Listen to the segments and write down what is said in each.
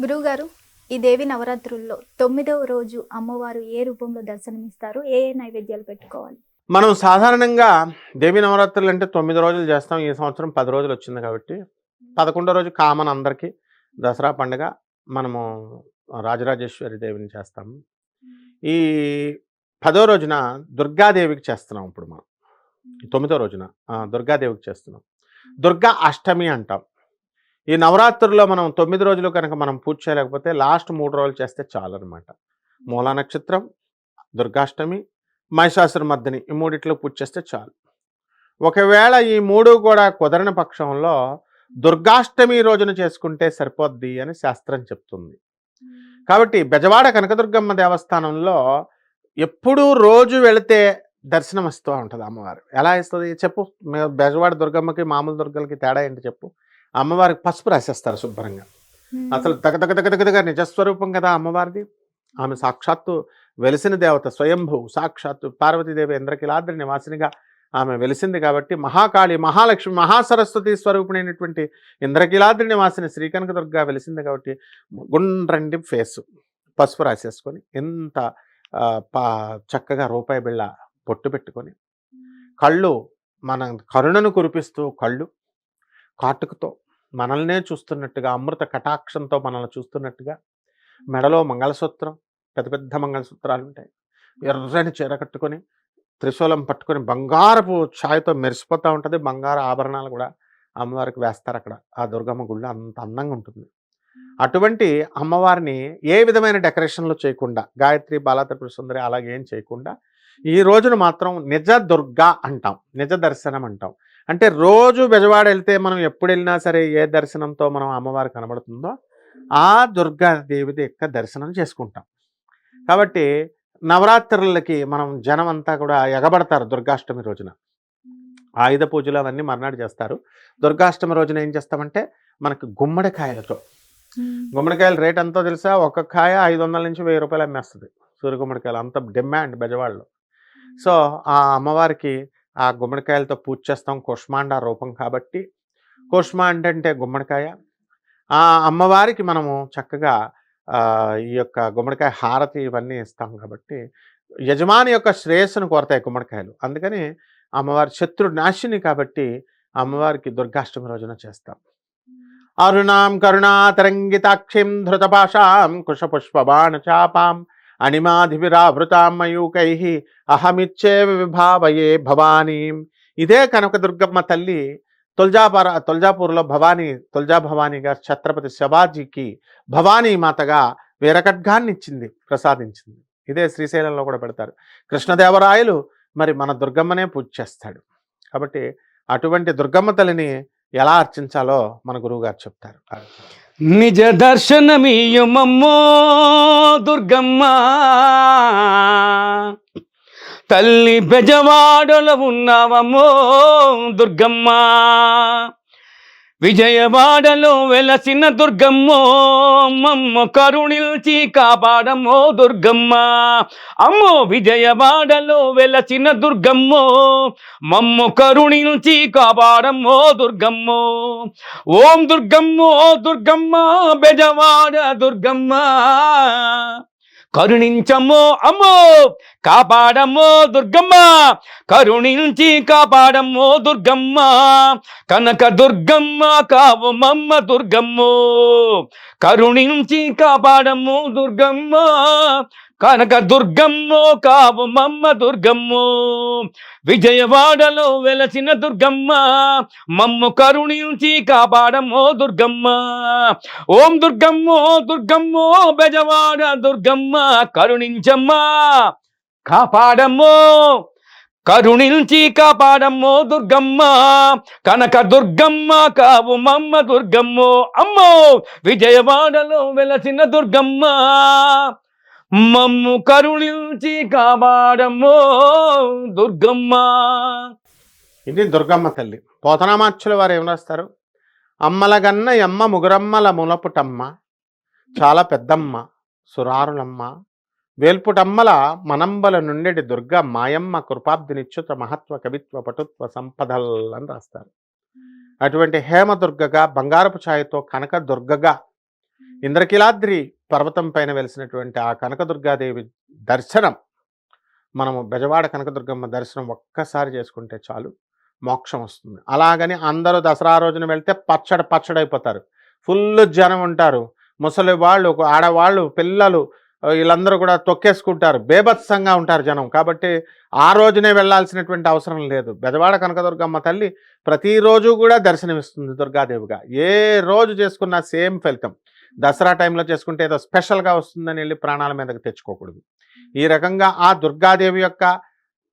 గురువుగారు ఈ దేవి నవరాత్రుల్లో తొమ్మిదవ రోజు అమ్మవారు ఏ రూపంలో దర్శనమిస్తారు? ఏ ఏ నైవేద్యాలు పెట్టుకోవాలి? మనం సాధారణంగా దేవి నవరాత్రులు అంటే తొమ్మిది రోజులు చేస్తాం. ఈ సంవత్సరం పది రోజులు వచ్చింది కాబట్టి పదకొండో రోజు కామన్ అందరికీ దసరా పండుగ మనము రాజరాజేశ్వరి దేవిని చేస్తాము. ఈ పదో రోజున దుర్గాదేవికి చేస్తున్నాం ఇప్పుడు మనం. తొమ్మిదో రోజున దుర్గాదేవికి చేస్తున్నాం. దుర్గా అష్టమి అంటాం. ఈ నవరాత్రుల్లో మనం తొమ్మిది రోజులు కనుక మనం పూజ చేయలేకపోతే లాస్ట్ మూడు రోజులు చేస్తే చాలు అనమాట మూలా నక్షత్రం దుర్గాష్టమి మహిషాసుర మర్దిని ఈ మూడిట్లో పూజ చేస్తే చాలు. ఒకవేళ ఈ మూడు కూడా కుదరని పక్షంలో దుర్గాష్టమి రోజున చేసుకుంటే సరిపోద్ది అని శాస్త్రం చెప్తుంది. కాబట్టి బెజవాడ కనకదుర్గమ్మ దేవస్థానంలో ఎప్పుడూ రోజు వెళితే దర్శనం ఇస్తూ ఉంటుంది అమ్మవారు. ఎలా ఇస్తుంది చెప్పు? బెజవాడ దుర్గమ్మకి మామూలు దుర్గలకి తేడా ఏంటి చెప్పు? అమ్మవారికి పసుపు రాసేస్తారు శుభ్రంగా. అసలు తగ తగ తగ తగ నిజస్వరూపం కదా అమ్మవారిది. ఆమె సాక్షాత్తు వెలిసిన దేవత స్వయంభూ సాక్షాత్తు పార్వతీదేవి ఇంద్రకిలాద్రి నివాసినిగా ఆమె వెలిసింది కాబట్టి మహాకాళి మహాలక్ష్మి మహాసరస్వతి స్వరూపిణైనటువంటి ఇంద్రకిలాద్రి నివాసిని శ్రీకనకదుర్గ వెలిసింది కాబట్టి గుండ్రండి ఫేసు. పసుపు రాసేసుకొని ఎంత ఆ, పా చక్కగా రూపాయి బిళ్ళ పొట్టు పెట్టుకొని కళ్ళు మన కరుణను కురిపిస్తూ కళ్ళు కాటుకతో మనల్నే చూస్తున్నట్టుగా అమృత కటాక్షంతో మనల్ని చూస్తున్నట్టుగా మెడలో మంగళసూత్రం పెద్ద పెద్ద మంగళసూత్రాలు ఉంటాయి. ఎర్రని చీర కట్టుకొని త్రిశూలం పట్టుకొని బంగారపు ఛాయతో మెరిసిపోతూ ఉంటుంది. బంగారు ఆభరణాలు కూడా అమ్మవారికి వేస్తారు అక్కడ. ఆ దుర్గమ్మ గుళ్ళు అంత అందంగా ఉంటుంది. అటువంటి అమ్మవారిని ఏ విధమైన డెకరేషన్లు చేయకుండా గాయత్రి బాలాత్రిపుర సుందరి అలాగేం చేయకుండా ఈ రోజున మాత్రం నిజ దుర్గా అంటాం. నిజ దర్శనం అంటాం. అంటే రోజు బెజవాడ వెళ్తే మనం ఎప్పుడు వెళ్ళినా సరే ఏ దర్శనంతో మనం అమ్మవారు కనబడుతుందో ఆ దుర్గాదేవిది యొక్క దర్శనం చేసుకుంటాం. కాబట్టి నవరాత్రులకి మనం జనం అంతా కూడా ఎగబడతారు దుర్గాష్టమి రోజున. ఆయుధ పూజలు అవన్నీ మర్నాడు చేస్తారు. దుర్గాష్టమి రోజున ఏం చేస్తామంటే మనకు గుమ్మడికాయలతో. గుమ్మడికాయల రేట్ ఎంతో తెలుసా? ఒక కాయ ఐదు వందల నుంచి వెయ్యి రూపాయలు అమ్మేస్తుంది. సూర్య గుమ్మడికాయలు అంత డిమాండ్ బెజవాడలో. సో ఆ అమ్మవారికి ఆ గుమ్మడికాయలతో పూజ చేస్తాం. కుష్మాండ రూపం కాబట్టి కుష్మాండ అంటే గుమ్మడికాయ. ఆ అమ్మవారికి మనము చక్కగా ఈ యొక్క గుమ్మడికాయ హారతి ఇవన్నీ ఇస్తాం కాబట్టి యజమాని యొక్క శ్రేయస్సును కోరతాయి గుమ్మడికాయలు. అందుకని అమ్మవారి శత్రు నాశిని కాబట్టి అమ్మవారికి దుర్గాష్టమి రోజున చేస్తాం. అరుణాం కరుణాతరంగితాక్షిం ధృతపాషాం కుషపుష్పబాణ చాపాం అణిమాధివిరావృతాం అహమిచ్చే విభావయే భవానీం. ఇదే కనకదుర్గమ్మ తల్లి తొల్జాపర తొల్జాపూర్లో భవానీ తొల్జా భవానీ ఛత్రపతి శివాజీకి భవానీ మాతగా వీరకడ్గాన్ని ఇచ్చింది ప్రసాదించింది. ఇదే శ్రీశైలంలో కూడా పెడతారు. కృష్ణదేవరాయలు మరి మన దుర్గమ్మనే పూజ చేస్తాడు. కాబట్టి అటువంటి దుర్గమ్మ తల్లిని ఎలా అర్చించాలో మన గురువుగారు చెప్తారు. నిజ దర్శనమీయమమ్మో దుర్గమ్మ. తల్లి బెజవాడలో ఉన్నావమ్మో దుర్గమ్మ. విజయవాడలో వెలసిన దుర్గమ్మో మమ్మ కరుణిల్చి కాపాడమ్మో దుర్గమ్మ. అమ్మో విజయవాడలో వెలసిన దుర్గమ్మో మమ్మ కరుణిల్చి కాపాడమ్మో దుర్గమ్మో. ఓం దుర్గమ్మో దుర్గమ్మ బెజవాడ దుర్గమ్మ. కరుణించమ్మో అమ్మో కాపాడమ్మో దుర్గమ్మ. కరుణించి కాపాడమ్మో దుర్గమ్మ. కనక దుర్గమ్మ కావు దుర్గమ్మో. కరుణించి కాపాడమ్మో దుర్గమ్మ. కనక దుర్గమ్మో కావు మమ్మ దుర్గమ్మో. విజయవాడలో వెలసిన దుర్గమ్మ మమ్ము కరుణించి కాపాడమ్మో దుర్గమ్మ. ఓం దుర్గమ్మో దుర్గమ్మో బెజవాడ దుర్గమ్మ కరుణించమ్మా కాపాడమ్మో. కరుణించి కాపాడమ్మో దుర్గమ్మ కనక దుర్గమ్మ కావు మమ్మ దుర్గమ్మో. అమ్మో! విజయవాడలో వెలసిన దుర్గమ్మ. మమ్ము కరుణించి కాపాడమ్మో దుర్గమ్మ. ఇది దుర్గమ్మ తల్లి. పోతనామాచ్యుల వారు ఏం రాస్తారు? అమ్మలగన్న ఎమ్మ ముగురమ్మల ములపుటమ్మ చాలా పెద్దమ్మ సురారులమ్మ వేల్పుటమ్మల మనంబల నుండెడి దుర్గ మాయమ్మ కృపాబ్దినిచ్యుత మహత్వ కవిత్వ పటుత్వ సంపదల్ అని రాస్తారు. అటువంటి హేమదుర్గగా బంగారపు ఛాయతో కనక దుర్గగా ఇంద్రకీలాద్రి పర్వతం పైన వెలిసినటువంటి ఆ కనకదుర్గాదేవి దర్శనం మనము బెజవాడ కనకదుర్గమ్మ దర్శనం ఒక్కసారి చేసుకుంటే చాలు మోక్షం వస్తుంది. అలాగని అందరూ దసరా రోజున వెళ్తే పచ్చడి పచ్చడైపోతారు. ఫుల్ జనం ఉంటారు. ముసలి వాళ్ళు ఆడవాళ్ళు పిల్లలు వీళ్ళందరూ కూడా తొక్కేసుకుంటారు. బేభత్సంగా ఉంటారు జనం. కాబట్టి ఆ రోజునే వెళ్ళాల్సినటువంటి అవసరం లేదు. బెజవాడ కనకదుర్గమ్మ తల్లి ప్రతిరోజు కూడా దర్శనమిస్తుంది దుర్గాదేవిగా. ఏ రోజు చేసుకున్నా సేమ్ ఫలితం. దసరా టైంలో చేసుకుంటే ఏదో స్పెషల్గా వస్తుందని వెళ్ళి ప్రాణాల మీదకి తెచ్చుకోకూడదు. ఈ రకంగా ఆ దుర్గాదేవి యొక్క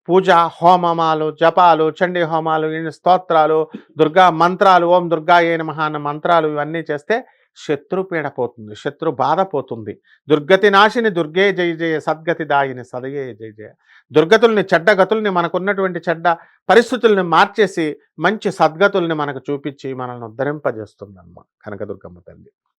పూజ హోమమాలు జపాలు చండీ హోమాలు స్తోత్రాలు దుర్గా మంత్రాలు ఓం దుర్గా ఏ నమః అన్న మంత్రాలు ఇవన్నీ చేస్తే శత్రుపీడ పోతుంది శత్రు బాధ పోతుంది. దుర్గతి నాశిని దుర్గే జయ జయ సద్గతి దాయిని సదయే జయ జయ. దుర్గతుల్ని చెడ్డగతుల్ని మనకున్నటువంటి చెడ్డ పరిస్థితుల్ని మార్చేసి మంచి సద్గతుల్ని మనకు చూపించి మనల్ని ఉద్ధరింపజేస్తుందన్నమాట. కనకదుర్గమ్మ తల్లి.